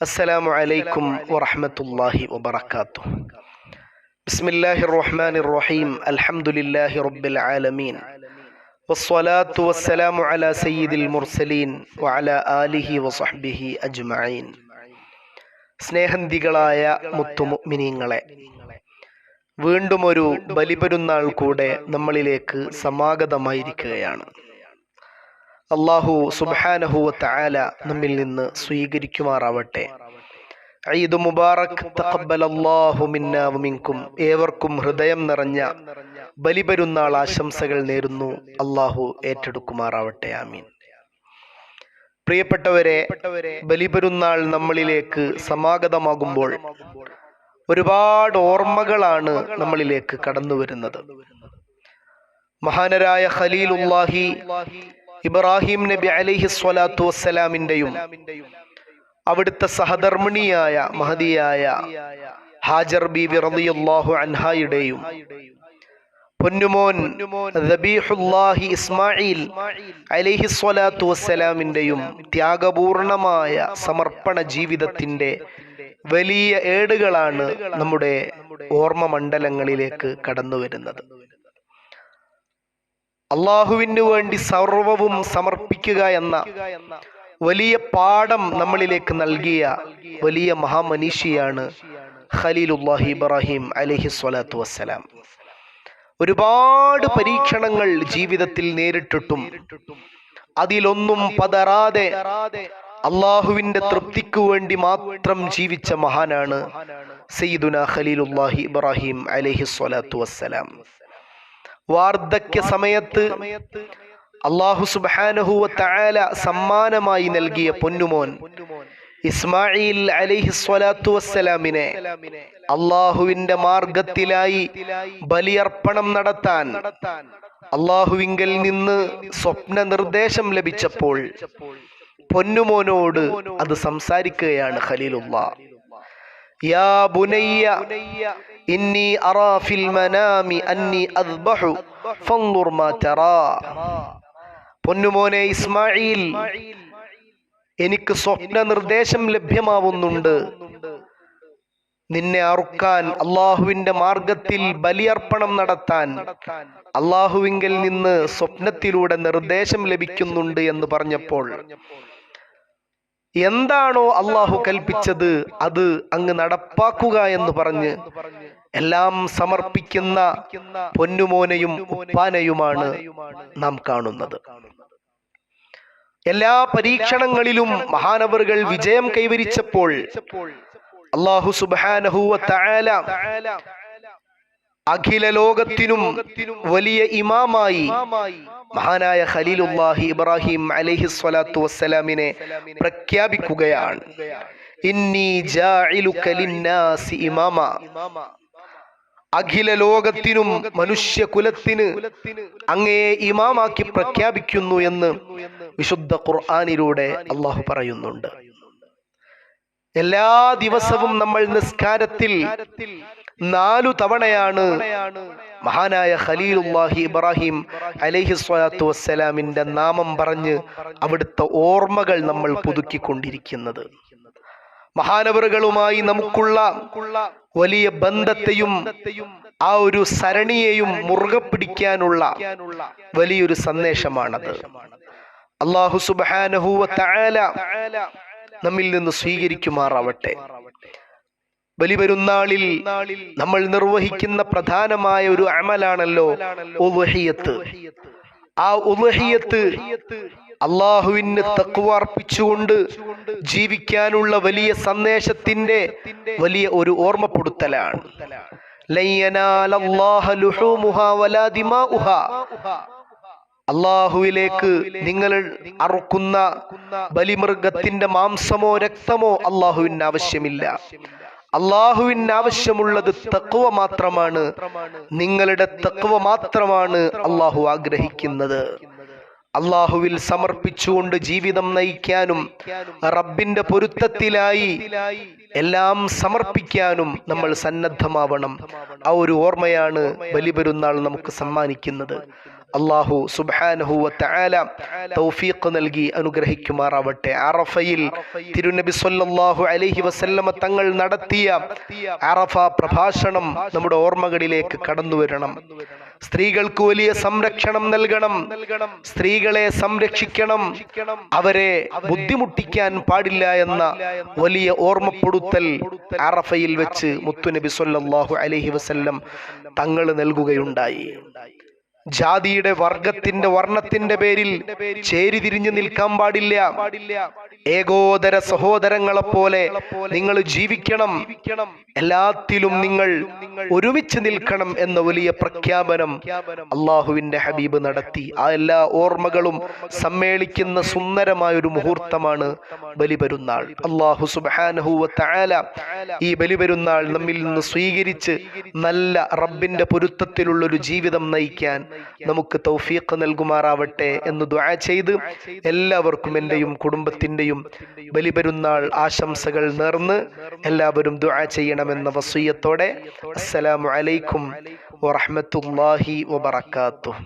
السلام عليكم ورحمة الله وبركاته بسم الله الرحمن الرحيم الحمد لله رب العالمين والصلاة والسلام على سيد المرسلين وعلى آله وصحبه أجمعين സ്നേഹന്തികളായ മുത്തുമുഅ്മിനീങ്ങളെ വീണ്ടും ഒരു ബലിപെരുന്നാൾ കൂടെ നമ്മളിലേക്ക് സമാഗതമായിരിക്കുകയാണ് അള്ളാഹു സുബാനഹുവ തആല നമ്മിൽ നിന്ന് സ്വീകരിക്കുമാറാവട്ടെ. ഈദ് മുബാറക് തഖബ്ബലല്ലാഹു മിന്നാ വമിൻകും ഏവർക്കും ഹൃദയം നിറഞ്ഞ ബലിപെരുന്നാൾ ആശംസകൾ നേരുന്നു. അള്ളാഹു ഏറ്റെടുക്കുമാറാവട്ടെ. ആമീൻ. പ്രിയപ്പെട്ടവരെ ബലിപെരുന്നാൾ നമ്മളിലേക്ക് സമാഗതമാകുമ്പോൾ ഒരുപാട് ഓർമ്മകളാണ് നമ്മളിലേക്ക് കടന്നു വരുന്നത് മഹാനരായ ഖലീലുല്ലാഹി ഇബ്രാഹിം നബി അലൈഹി സ്വലാത്തു വസ്സലാമിന്റെയും അവിടുത്തെ സഹധർമ്മിണിയായ മഹതിയായ ഹാജർ ബീബി റളിയല്ലാഹു അൻഹായുടെയും പൊന്നുമോൻ റബീഹുല്ലാഹി ഇസ്മായിൽ അലൈഹി സ്വലാത്തു വസ്സലാമിന്റെയും ത്യാഗപൂർണമായ സമർപ്പണ ജീവിതത്തിന്റെ വലിയ ഏടുകളാണ് നമ്മുടെ ഓർമ്മ മണ്ഡലങ്ങളിലേക്ക് കടന്നു വരുന്നത് അള്ളാഹുവിന് വേണ്ടി സർവവും സമർപ്പിക്കുക എന്ന വലിയ പാഠം നമ്മളിലേക്ക് നൽകിയ വലിയ മഹാമനീഷിയാണ് ഖലീലുല്ലാഹി ഇബ്രാഹിം അലഹി സ്വലാത്തു വസ്സലാം. ഒരുപാട് പരീക്ഷണങ്ങൾ ജീവിതത്തിൽ നേരിട്ടിട്ടും അതിലൊന്നും പതരാതെ അള്ളാഹുവിന്റെ തൃപ്തിക്കു വേണ്ടി മാത്രം ജീവിച്ച മഹാനാണ് സയ്യിദുന ഖലീലുല്ലാഹി ഇബ്രാഹിം അലഹി സ്വലാത്തു വസ്സലാം. വാർദ്ധക്യ സമയത്ത് അള്ളാഹു സുബാനഹുവ തആല സമ്മാനമായി നൽകിയ പൊന്നുമോൻ ഇസ്മായിൽ അലിഹി സ്വലാത്തു വസ്സലാമിനെ അള്ളാഹുവിന്റെ മാർഗത്തിലായി ബലിയർപ്പണം നടത്താൻ അള്ളാഹുവിങ്കൽ നിന്ന് സ്വപ്ന നിർദ്ദേശം ലഭിച്ചപ്പോൾ പൊന്നുമോനോട് അത് സംസാരിക്കുകയാണ് ഖലീലുള്ള. യാ ബുനയ്യ ഇന്നി അറാ ഫിൽ മനാമി അന്നി അദ്ബഹു ഫൻദുർ മാ തറാ. പൊന്നുമോനെ ഇസ്മായിൽ എനിക്ക് സ്വപ്ന നിർദ്ദേശം ലഭ്യമാവുന്നുണ്ട്. നിന്നെ അറുക്കാൻ അള്ളാഹുവിന്റെ മാർഗത്തിൽ ബലിയർപ്പണം നടത്താൻ അള്ളാഹുവിങ്കിൽ നിന്ന് സ്വപ്നത്തിലൂടെ നിർദ്ദേശം ലഭിക്കുന്നുണ്ട് എന്ന് പറഞ്ഞപ്പോൾ എന്താണോ അള്ളാഹു കൽപ്പിച്ചത് അത് അങ്ങ് നടപ്പാക്കുക എന്ന് പറഞ്ഞ് എല്ലാം സമർപ്പിക്കുന്ന പൊന്നുമോനെയും ഉപ്പാനയുമാണ് നാം കാണുന്നത്. എല്ലാ പരീക്ഷണങ്ങളിലും മഹാനവറുകൾ വിജയം കൈവരിച്ചപ്പോൾ അള്ളാഹു സുബാനഹുവ തആല അഖില ലോകത്തിനും വലിയ ഇമാമായി മഹാനായ ഖലീലുല്ലാഹി ഇബ്രാഹിം അലൈഹി സ്വലാത്തു വസ്സലാമിനെ പ്രഖ്യാപിക്കുകയാണ്. ഇന്നി ലിന്നാസി ഇമാമ. അഖില ലോകത്തിനും മനുഷ്യ കുലത്തിന് അങ്ങയെ ഇമാമാക്കി പ്രഖ്യാപിക്കുന്നു എന്ന് വിശുദ്ധ ഖുർആാനിലൂടെ അള്ളാഹു പറയുന്നുണ്ട്. എല്ലാ ദിവസവും നമ്മൾ നിസ്കാരത്തിൽ നാലു തവണയാണ് മഹാനായ ഖലീലുല്ലാഹി ഇബ്രാഹിം അലൈഹി സ്വലാത്തു വസ്സലാമിന്റെ നാമം പറഞ്ഞ് അവിടുത്തെ ഓർമ്മകൾ നമ്മൾ പുതുക്കിക്കൊണ്ടിരിക്കുന്നത്. മഹാനവറുകളുമായി നമുക്കുള്ള വലിയ ബന്ധത്തെയും ആ ഒരു സരണിയെയും മുറുകെ പിടിക്കാനുള്ള വലിയൊരു സന്ദേശമാണത്. അള്ളാഹു സുബാനഹുവ നമ്മിൽ നിന്ന് സ്വീകരിക്കുമാറാവട്ടെ. ബലിപെരുന്നാളിൽ നമ്മൾ നിർവഹിക്കുന്ന പ്രധാനമായ ഒരു അമലാണല്ലോ ഉവഹിയത്ത്. ആ ഉവഹിയത്ത് അള്ളാഹുവിന് തക്കുവാർപ്പിച്ചുകൊണ്ട് ജീവിക്കാനുള്ള വലിയ സന്ദേശത്തിന്റെ വലിയ ഒരു ഓർമ്മപ്പെടുത്തലാണ്. അള്ളാഹുവിലേക്ക് നിങ്ങൾ അറുക്കുന്ന ബലിമൃഗത്തിന്റെ മാംസമോ രക്തമോ അള്ളാഹുവിന് ആവശ്യമില്ല. അള്ളാഹുവിന് ആവശ്യമുള്ളത് തക്കുവ മാത്രമാണ്. നിങ്ങളുടെ തക്കുവ മാത്രമാണ് അള്ളാഹു ആഗ്രഹിക്കുന്നത്. അള്ളാഹുവിൽ സമർപ്പിച്ചുകൊണ്ട് ജീവിതം നയിക്കാനും റബ്ബിന്റെ പൊരുത്തത്തിലായി എല്ലാം സമർപ്പിക്കാനും നമ്മൾ സന്നദ്ധമാവണം. ആ ഒരു ഓർമ്മയാണ് ബലിപെരുന്നാൾ നമുക്ക് സമ്മാനിക്കുന്നത്. അള്ളാഹു സുബാനഹുവ തആല തൗഫീഖ് നൽകി അനുഗ്രഹിക്കുമാറാവട്ടെ. അറഫയിൽ തിരുനബി സൊല്ലാഹു അലഹി വസല്ലമ തങ്ങൾ നടത്തിയ അറഫ പ്രഭാഷണം നമ്മുടെ ഓർമ്മകളിലേക്ക് കടന്നു വരണം. സ്ത്രീകൾക്ക് വലിയ സംരക്ഷണം നൽകണം. സ്ത്രീകളെ സംരക്ഷിക്കണം. അവരെ ബുദ്ധിമുട്ടിക്കാൻ പാടില്ല എന്ന വലിയ ഓർമ്മപ്പെടുത്തൽ അറഫയിൽ വെച്ച് മുത്തുനബി സൊല്ലാഹു അലഹി വസല്ലം തങ്ങൾ നൽകുകയുണ്ടായി. ജാതിയുടെ വർഗത്തിന്റെ വർണത്തിന്റെ പേരിൽ ചേരി തിരിഞ്ഞു നിൽക്കാൻ പാടില്ല. ഏകോദര സഹോദരങ്ങളെ പോലെ നിങ്ങൾ ജീവിക്കണം. എല്ലാത്തിലും നിങ്ങൾ ഒരുമിച്ച് നിൽക്കണം എന്ന വലിയ പ്രഖ്യാപനം അള്ളാഹുവിന്റെ ഹബീബ് നടത്തി. ആ എല്ലാ ഓർമ്മകളും സമ്മേളിക്കുന്ന സുന്ദരമായ ഒരു മുഹൂർത്തമാണ് ബലിപെരുന്നാൾ. അള്ളാഹു സുബാനഹുവ തആല ഈ ബലിപെരുന്നാൾ നമ്മിൽ നിന്ന് സ്വീകരിച്ച് നല്ല റബ്ബിന്റെ പൊരുത്തത്തിലുള്ളൊരു ജീവിതം നയിക്കാൻ നമുക്ക് തൗഫീഖ് നൽകുമാറാവട്ടെ എന്ന് ദുആ ചെയ്ത് എല്ലാവർക്കും എന്റെയും കുടുംബത്തിന്റെയും ബലിപെരുന്നാൾ ആശംസകൾ നേർന്ന് എല്ലാവരും ദുആ ചെയ്യണമെന്ന വസൂയത്തോടെ അസ്സലാമു അലൈക്കും വറഹ്മത്തുള്ളാഹി വബറകാതുഹു.